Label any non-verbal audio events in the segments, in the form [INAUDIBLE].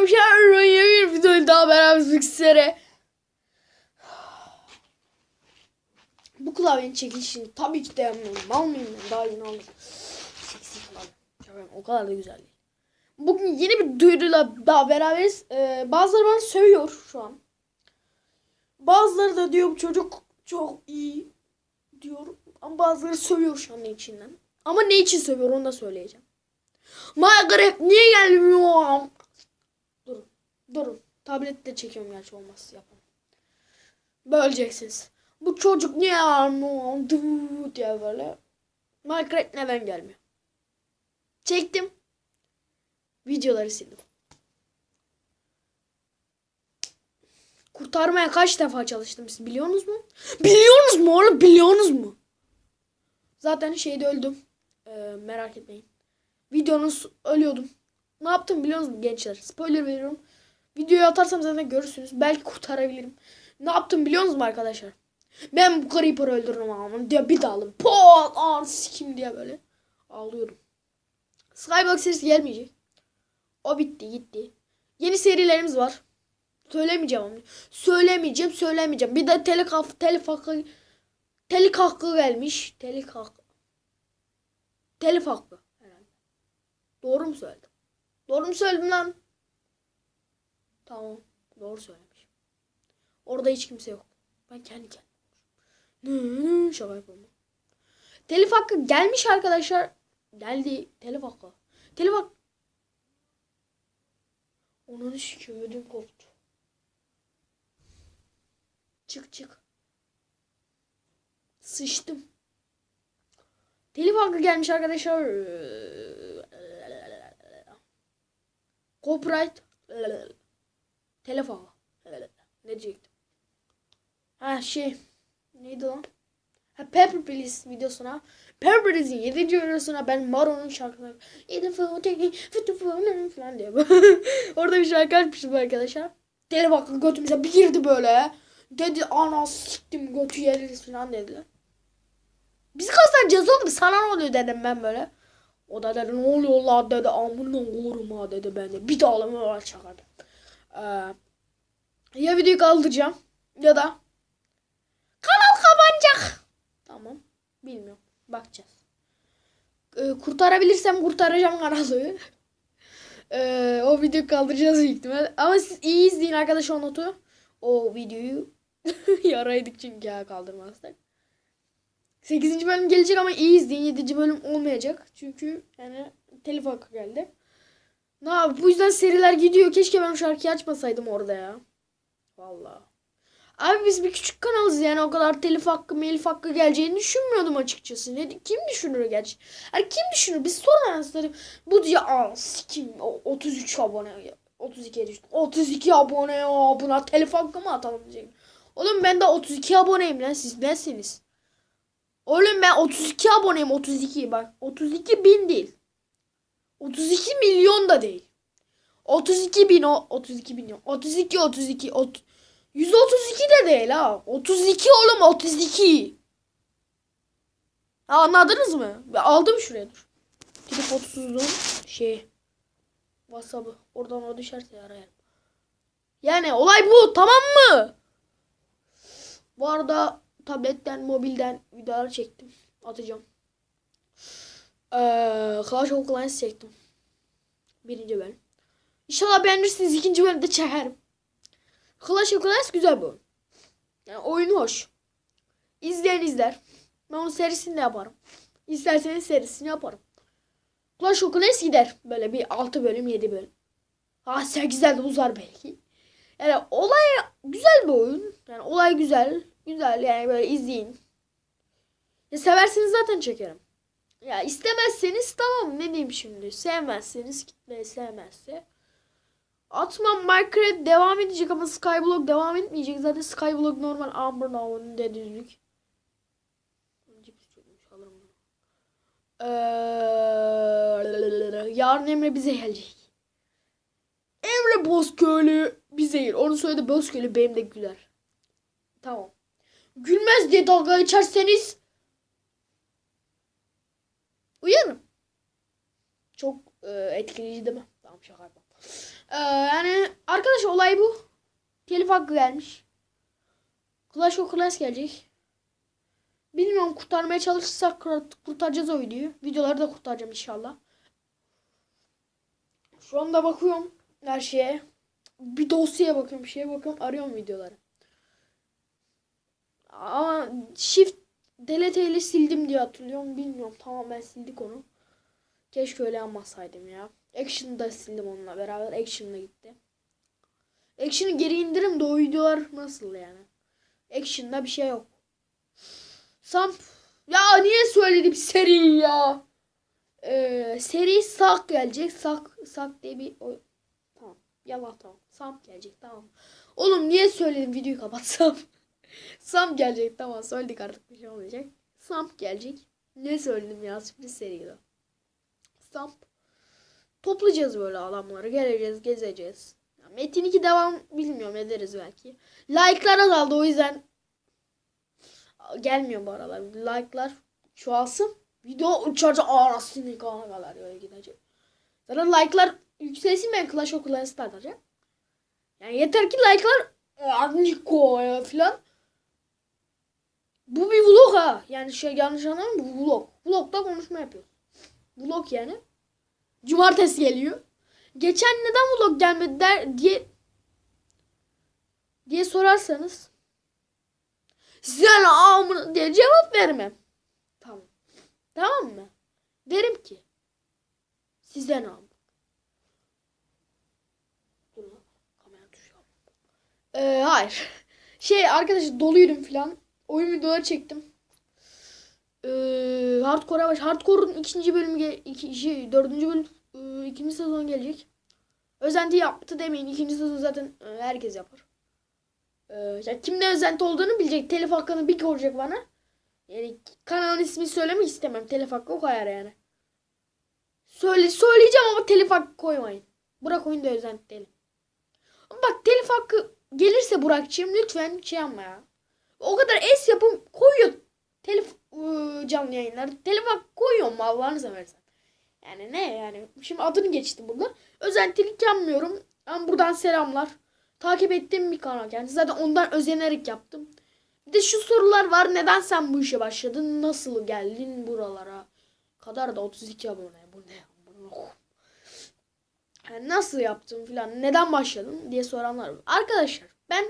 arkadaşlar yeni bir videoyu daha beraber sizlere. Bu klavyenin çekilişini tabii ki de yapmıyorum. Mal mıyım ben? Daha yeni aldım. Seksi klavye. O kadar da güzel değil. Bugün yeni bir duyuruyla daha beraberiz. Ee, bazıları bana sövüyor şu an. Bazıları da diyor bu çocuk çok iyi diyor. Ama bazıları sövüyor şu an içinden. Ama ne için sövüyor onu da söyleyeceğim. Minecraft niye gelmiyor? Durun. Tablette çekiyorum gerçi olmaz yapamam. Böleceksiniz. Bu çocuk niye? Dıı diye böyle. Minecraft neden gelmiyor? Çektim. Videoları sildim. Kurtarmaya kaç defa çalıştım siz biliyorsunuz mu? Biliyorsunuz mu oğlum biliyorsunuz mu? Zaten şeyde öldüm. Ee, merak etmeyin. Videonuz ölüyordum. Ne yaptım biliyor musunuz gençler? Spoiler veriyorum. Videoyu atarsam zaten görürsünüz. Belki kurtarabilirim. Ne yaptım biliyor musunuz arkadaşlar? Ben bu Creeper'ı öldürürüm ama diye bir dalım. Pot! Aa sikim diye böyle. Ağlıyorum. Skyblock serisi gelmeyecek. O bitti gitti. Yeni serilerimiz var. Söylemeyeceğim. Söylemeyeceğim söylemeyeceğim. Bir de telif, telif hakkı telif hakkı gelmiş. Telif hakkı. Telif hakkı herhalde. Doğru mu söyledim? Doğru mu söyledim lan? Tamam. Doğru söylemişim. Orada hiç kimse yok. Ben kendi kendime. Şaka yapalım. Telif hakkı gelmiş arkadaşlar. Geldi. Telif hakkı. Telif hakkı. Onun sikim ödüm koptu. Çık çık. Sıçtım. Telif hakkı gelmiş arkadaşlar. Copyright. Telif hakkı. Ne diyecektim? Ha şey. Neydi lan? Ha Pepper Please videosuna. Pepper Please'in 7. videosuna ben Maro'nun fıtı falan diye. [LAUGHS] Orada bir şarkı açmıştım arkadaşlar. Telif hakkı götümüze bir girdi böyle. Dedi ana siktim götü yeriz falan dediler. Biz kazanacağız oğlum sana ne oluyor dedim ben böyle. O da dedi ne oluyor la dedi amına koruma dedi ben de. Bir daha alamıyor şakadı. Ee, ya videoyu kaldıracağım ya da kanal kapanacak. Tamam. Bilmiyorum. Bakacağız. Ee, kurtarabilirsem kurtaracağım kanalı. [LAUGHS] ee, o videoyu kaldıracağız büyük ihtimal. Ama siz iyi izleyin arkadaş o notu. O videoyu [LAUGHS] yaraydık çünkü ya kaldırmazsak. 8. bölüm gelecek ama iyi izleyin. 7. bölüm olmayacak. Çünkü yani telif hakkı geldi. Ne abi bu yüzden seriler gidiyor. Keşke ben o şarkıyı açmasaydım orada ya. Vallahi. Abi biz bir küçük kanalız yani o kadar telif hakkı, melif hakkı geleceğini düşünmüyordum açıkçası. Ne, kim düşünür gerçi? Yani kim düşünür? Biz sonra anasını bu diye aa sikim o 33 abone 32 düştü. 32 abone ya buna telif hakkı mı atalım diyecek. Oğlum ben de 32 aboneyim lan siz nesiniz? Oğlum ben 32 aboneyim 32 bak 32 bin değil. 32 milyon da değil. 32 bin o 32 milyon. 32 32 ot, 132 de değil ha. 32 oğlum 32. Ha, anladınız mı? Aldım şuraya dur. Gidip 30'luğun şey WhatsApp'ı oradan o düşerse arayalım. Yani olay bu tamam mı? Bu arada tabletten, mobilden videolar çektim. Atacağım. Ee, Clash of Clans çektim. Birinci bölüm. İnşallah beğenirsiniz. ikinci bölümde çekerim. Clash of Clans güzel bu. Yani oyun hoş. İzleyen izler. Ben onun serisini de yaparım. İsterseniz serisini yaparım. Clash of Clans gider. Böyle bir 6 bölüm 7 bölüm. Ha 8'den de uzar belki. Yani olay güzel bir oyun. Yani olay güzel. Güzel yani böyle izleyin. Ya severseniz zaten çekerim. Ya istemezseniz tamam ne diyeyim şimdi. Sevmezseniz gitmeyi sevmezse. Atmam Minecraft devam edecek ama Skyblock devam etmeyecek. Zaten Skyblock normal Amber Now'un dediğinlik. Ee, yarın Emre bize gelecek. Emre Bozköylü bize gelir. Onu söyledi Bozköylü benim de güler. Tamam. Gülmez diye dalga geçerseniz uyarım. Çok e, etkileyici değil mi? Tamam şaka yapalım. Ee, yani arkadaş olay bu. Telif hakkı gelmiş. Clash of Clans gelecek. Bilmiyorum kurtarmaya çalışırsak kurt- kurtaracağız o videoyu. Videoları da kurtaracağım inşallah. Şu anda bakıyorum her şeye. Bir dosyaya bakıyorum, bir şeye bakıyorum, arıyorum videoları. Ama shift delete ile sildim diye hatırlıyorum. Bilmiyorum. Tamam ben sildik onu. Keşke öyle yapmasaydım ya. Action'ı da sildim onunla beraber. Action'la gitti. Action'ı geri indirim de o videolar nasıl yani? Action'da bir şey yok. Sam ya niye söyledim seri ya? Ee, seri sak gelecek. Sak sak diye bir o tamam. Yalan tamam. Sam gelecek tamam. Oğlum niye söyledim videoyu kapatsam? [LAUGHS] Sam gelecek tamam söyledik artık bir şey olmayacak. Sam gelecek. Ne söyledim ya sürpriz seriydi. Sam. Toplayacağız böyle adamları. Geleceğiz gezeceğiz. Metin 2 devam bilmiyorum ederiz belki. Like'lar azaldı o yüzden gelmiyor bu aralar. Like'lar çoğalsın. Video uçarca arasını kana kadar böyle gidecek. Zaten like'lar yükselsin ben Clash of Clans'ı atacağım. Yani yeter ki like'lar Niko ya filan. Bu bir vlog ha. Yani şey yanlış anlamayın bu vlog. Vlogda konuşma yapıyoruz. Vlog yani. Cumartesi geliyor. Geçen neden vlog gelmedi der diye diye sorarsanız sen amına diye cevap vermem. Tamam. Tamam mı? Derim ki size ne. Ee, hayır. [LAUGHS] Şey arkadaşlar doluydum filan. Oyun videoları çektim. Ee, Hardcore'a baş. Hardcore'un ikinci bölümü iki, şey, dördüncü bölüm e, ikinci sezon gelecek. Özenti yaptı demeyin. İkinci sezon zaten e, herkes yapar. Ee, yani kimde özenti olduğunu bilecek. Telif hakkını bir koyacak bana. Yani kanalın ismini söylemek istemem. Telif hakkı o kadar yani. Söyle, söyleyeceğim ama telif hakkı koymayın. Burak oyunda özenti değil. Bak telif hakkı gelirse Burak'cığım lütfen şey yapma ya. O kadar es yapım koyuyor. Telif ıı, canlı yayınlar. Telif hakkı koyuyor mu Allah'ını seversen. Yani ne yani. Şimdi adını geçtim burada. Özentilik yapmıyorum. Ama buradan selamlar. Takip ettiğim bir kanal kendisi. Zaten ondan özenerek yaptım. Bir de şu sorular var. Neden sen bu işe başladın? Nasıl geldin buralara? Kadar da 32 abone. Bu ne? Bu ne? Yani nasıl yaptın filan. Neden başladın diye soranlar var. Arkadaşlar ben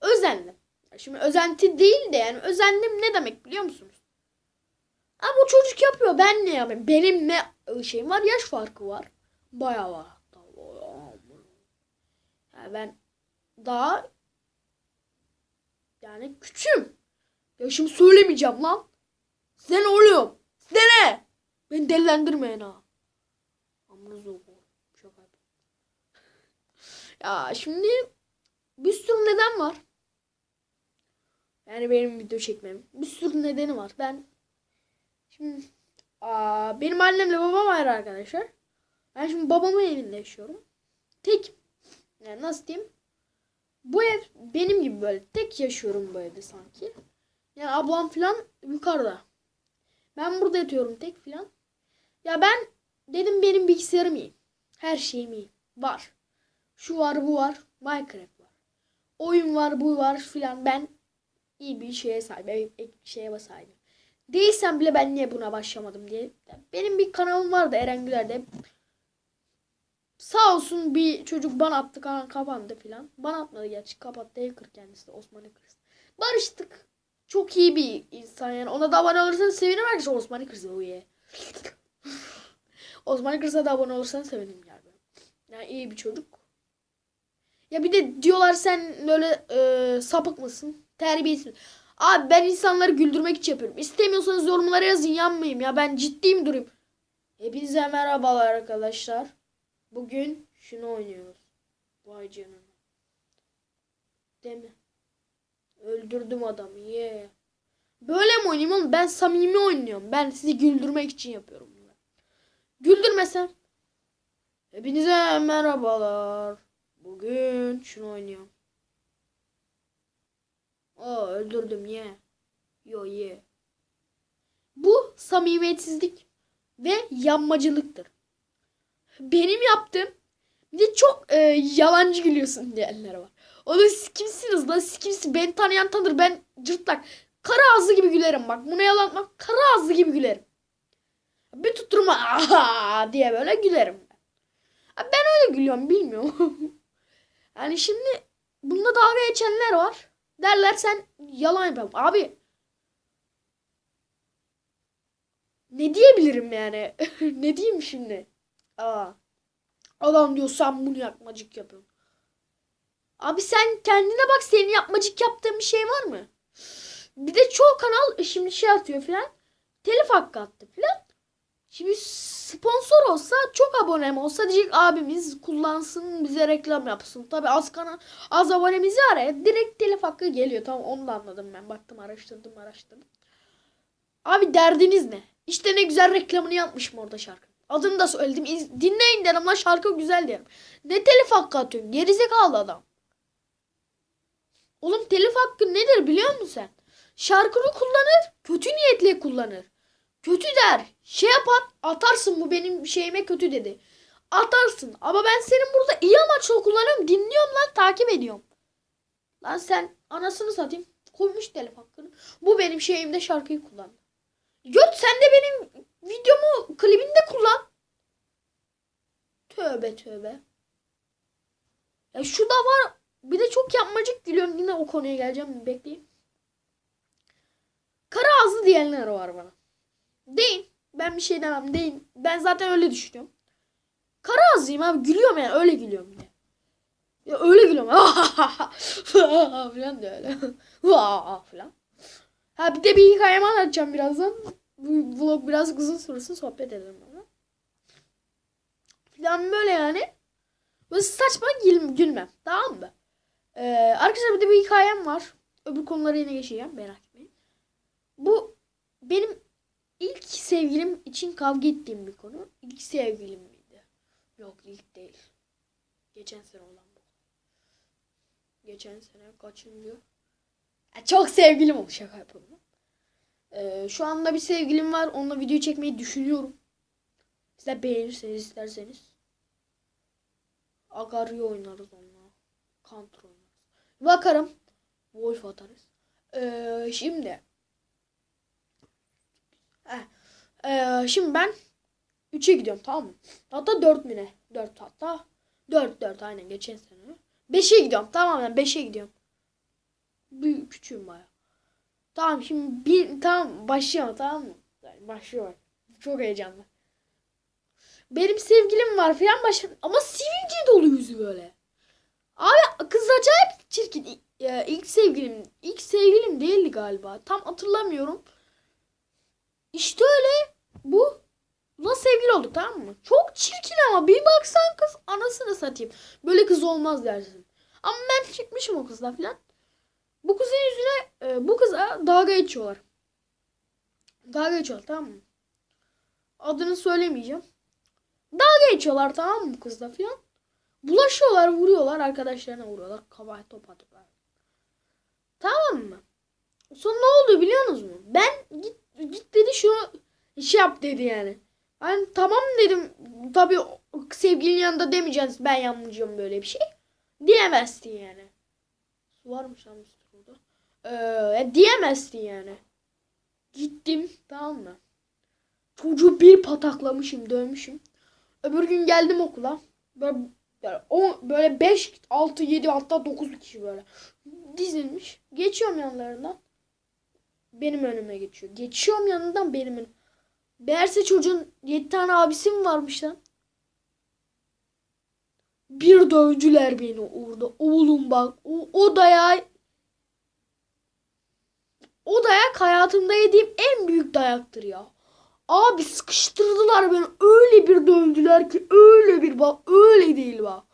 özendim. Şimdi özenti değil de yani özendim ne demek biliyor musunuz? Ama bu çocuk yapıyor. Ben ne yapayım? Benim ne şeyim var? Yaş farkı var. Bayağı var. Yani ben daha yani küçüğüm. Yaşımı söylemeyeceğim lan. Size ne oluyor? Size ne? Beni delilendirmeyin ha. Amınız. [LAUGHS] Ya şimdi bir sürü neden var. Yani benim video çekmem. Bir sürü nedeni var. Ben şimdi aa, benim annemle babam ayrı arkadaşlar. Ben şimdi babamın evinde yaşıyorum. Tek yani nasıl diyeyim? Bu ev benim gibi böyle tek yaşıyorum bu evde sanki. Yani ablam falan yukarıda. Ben burada yatıyorum tek falan. Ya ben dedim benim bilgisayarım iyi. Her şeyim iyi. Var. Şu var bu var. Minecraft var. Oyun var bu var filan. Ben iyi bir şeye sahibim. Bir şeye sahibim. Değilsem bile ben niye buna başlamadım diye. Benim bir kanalım vardı Eren Güler'de. Sağ olsun bir çocuk bana attı kanal kapandı filan. Bana atmadı gerçi kapattı hacker kendisi de Osman Hackers. Barıştık. Çok iyi bir insan yani. Ona da abone olursanız sevinirim arkadaşlar. Osman o iyi. [LAUGHS] Osman Hackers'a da abone olursanız sevinirim yani. Yani iyi bir çocuk. Ya bir de diyorlar sen böyle e, sapık mısın? Terbiyesiz. Abi ben insanları güldürmek için yapıyorum. İstemiyorsanız yorumlara yazın yanmayayım ya. Ben ciddiyim durayım. Hepinize merhabalar arkadaşlar. Bugün şunu oynuyoruz. Vay canına. Değil mi? Öldürdüm adamı. Yeah. Böyle mi oynayayım oğlum? Ben samimi oynuyorum. Ben sizi güldürmek için yapıyorum. Güldürmesem. Hepinize merhabalar. Bugün şunu oynuyorum. Aa öldürdüm ye. Yo ye. Bu samimiyetsizlik ve yanmacılıktır. Benim yaptığım Bir de çok e, yalancı gülüyorsun diyenler var. O da siz kimsiniz lan? Siz kimsiniz? Beni tanıyan tanır. Ben cırtlak. Kara ağzı gibi gülerim bak. Bunu yalanmak kara ağzı gibi gülerim. Bir tutturma aha diye böyle gülerim. Ben Ben öyle gülüyorum bilmiyorum. [LAUGHS] yani şimdi bunda dalga geçenler var. Derler sen yalan yapıyorsun. Abi ne diyebilirim yani? [LAUGHS] ne diyeyim şimdi? Aa. Adam diyor sen bunu yapmacık yapıyorsun. Abi sen kendine bak senin yapmacık yaptığın bir şey var mı? Bir de çoğu kanal şimdi şey atıyor filan. Telif hakkı attı filan. Şimdi sponsor olsa çok abonem olsa diyecek abimiz kullansın bize reklam yapsın. Tabi az kanal az abonemiz var ya direkt telif hakkı geliyor. Tamam onu da anladım ben. Baktım araştırdım araştırdım. Abi derdiniz ne? İşte ne güzel reklamını yapmışım orada şarkı. Adını da söyledim. İz- dinleyin derim lan şarkı güzel derim. Ne telif hakkı atıyorsun? Gerizekalı adam. Oğlum telif hakkı nedir biliyor musun sen? Şarkını kullanır, kötü niyetle kullanır. Kötü der. Şey yapar, atarsın bu benim şeyime kötü dedi. Atarsın. Ama ben senin burada iyi amaçla kullanıyorum. Dinliyorum lan, takip ediyorum. Lan sen anasını satayım. Koymuş telif. Bu benim şeyimde şarkıyı kullan. Göt sen de benim videomu klibinde kullan. Tövbe tövbe. Ya şu da var. Bir de çok yapmacık gülüyorum. Yine o konuya geleceğim. Bekleyin. Kara ağzı diyenler var bana. Deyin. Ben bir şey demem. Deyin. Ben zaten öyle düşünüyorum. Kara ağzıyım abi. Gülüyorum yani. Öyle gülüyorum bir de. Ya öyle gülüyorum. [LAUGHS] falan de öyle. [LAUGHS] falan. Ha bir de bir hikayemi anlatacağım birazdan. Bu vlog biraz uzun sürsün sohbet edelim ama. Falan böyle yani. Böyle saçma gül gülmem. Tamam mı? Ee, arkadaşlar bir de bir hikayem var. Öbür konulara yine geçeceğim. Merak etmeyin. Bu benim ilk sevgilim için kavga ettiğim bir konu. İlk sevgilim miydi? Yok ilk değil. Geçen sene olan bu. Geçen sene kaçıncı? Ya çok sevgilim oldu şaka yapıyorum. Ee, şu anda bir sevgilim var. Onunla video çekmeyi düşünüyorum. Siz de beğenirseniz isterseniz. Agario oynarız onunla. Counter oynarız. Bakarım. Wolf atarız. Ee, şimdi. Ee, şimdi ben 3'e gidiyorum tamam mı? Hatta 4 mü ne? 4 hatta. 4 4 aynen geçen sene. 5'e gidiyorum tamam ben 5'e gidiyorum. Bir küçüğüm baya. Tamam şimdi bir tamam başlayalım tamam mı? Yani başlıyor. Çok heyecanlı. Benim sevgilim var falan başladı. Ama sivilce dolu yüzü böyle. Abi kız acayip çirkin. E, İlk sevgilim, ilk sevgilim değildi galiba. Tam hatırlamıyorum. İşte öyle bu. Buna sevgili olduk tamam mı? Çok çirkin ama bir baksan kız anasını satayım. Böyle kız olmaz dersin. Ama ben çıkmışım o kızla falan. Bu kızın yüzüne e, bu kıza dalga geçiyorlar. Dalga geçiyorlar tamam mı? Adını söylemeyeceğim. Dalga geçiyorlar tamam mı kızla falan. Bulaşıyorlar, vuruyorlar, arkadaşlarına vuruyorlar. Kabahat top atıyorlar. Tamam mı? Sonra ne oldu biliyor musunuz? Ben git git dedi şu şey yap dedi yani. Ben tamam dedim. Tabii sevgilinin yanında demeyeceksin ben yapmayacağım böyle bir şey. Diyemezsin yani. Su varmış üstü burada. Ee, diyemezsin yani. Gittim tamam mı? Çocuğu bir pataklamışım, dövmüşüm. Öbür gün geldim okula. Böyle o, böyle 5, 6, 7 hatta 9 kişi böyle dizilmiş. Geçiyorum yanlarından. Benim önüme geçiyor. Geçiyorum yanından benim önüme. Meğerse çocuğun 7 tane abisi mi varmış lan? Bir dövdüler beni orada. Oğlum bak o, o dayağı o dayak hayatımda yediğim en büyük dayaktır ya. Abi sıkıştırdılar beni. Öyle bir dövdüler ki öyle bir bak öyle değil bak.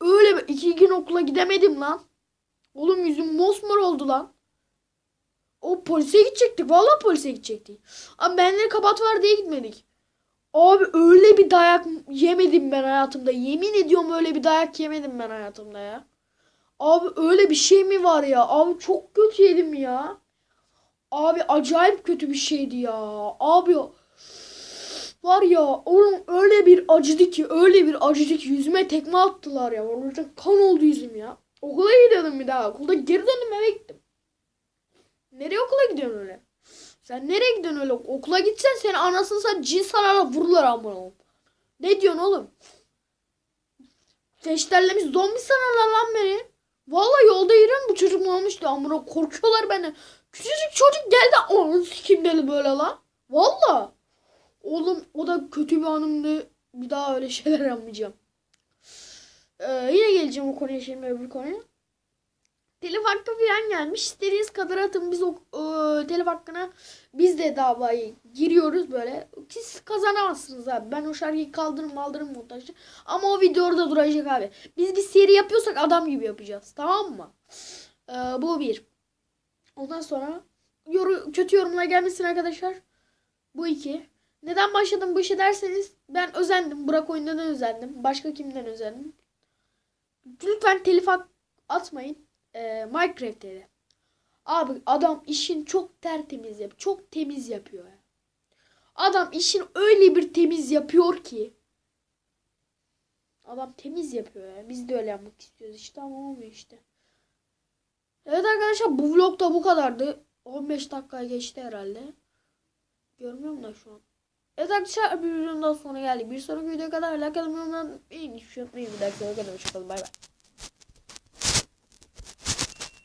Öyle bir iki gün okula gidemedim lan. Oğlum yüzüm mosmor oldu lan. O polise gidecektik. Vallahi polise gidecektik. Abi benleri kapat var diye gitmedik. Abi öyle bir dayak yemedim ben hayatımda. Yemin ediyorum öyle bir dayak yemedim ben hayatımda ya. Abi öyle bir şey mi var ya? Abi çok kötü yedim ya. Abi acayip kötü bir şeydi ya. Abi Var ya oğlum öyle bir acıdı ki öyle bir acıdı ki yüzüme tekme attılar ya. Vallahi kan oldu yüzüm ya. Okula gidiyordum bir daha. Okulda geri döndüm eve gittim. Nereye okula gidiyorsun öyle? Sen nereye gidiyorsun öyle? Okula gitsen seni anasını sen cins alarak vururlar amına oğlum. Ne diyorsun oğlum? Feşterlemiş zombi sanarlar lan beni. Vallahi yolda yürüyorum bu çocuk mu olmuş diye amına korkuyorlar benden. Küçücük çocuk geldi onun sikim dedi böyle lan. Vallahi. Oğlum o da kötü bir anımdı. Bir daha öyle [LAUGHS] şeyler yapmayacağım. Ee, yine geleceğim o konuya şimdi öbür konuya. Telif hakkı falan gelmiş. İstediğiniz kadar atın. Biz o e, telif hakkına biz de davayı giriyoruz böyle. Siz kazanamazsınız abi. Ben o şarkıyı kaldırırım kaldırırım montajda. Ama o video orada duracak abi. Biz bir seri yapıyorsak adam gibi yapacağız. Tamam mı? Ee, bu bir. Ondan sonra yoru, kötü yorumlar gelmesin arkadaşlar. Bu iki. Neden başladım bu işe derseniz ben özendim. Burak oyundan özendim. Başka kimden özendim? Lütfen telif hak atmayın. Ee, Minecraft'te Abi adam işin çok tertemiz yap, çok temiz yapıyor ya. Adam işin öyle bir temiz yapıyor ki. Adam temiz yapıyor ya. Biz de öyle yapmak istiyoruz işte ama olmuyor işte. Evet arkadaşlar bu vlog da bu kadardı. 15 dakika geçti herhalde. Görmüyorum da şu an. Evet arkadaşlar bir videonun daha sonra geldik. Bir sonraki videoya kadar like atmayı unutmayın. Şey. Bir videoya kadar hoşçakalın. Bay bay.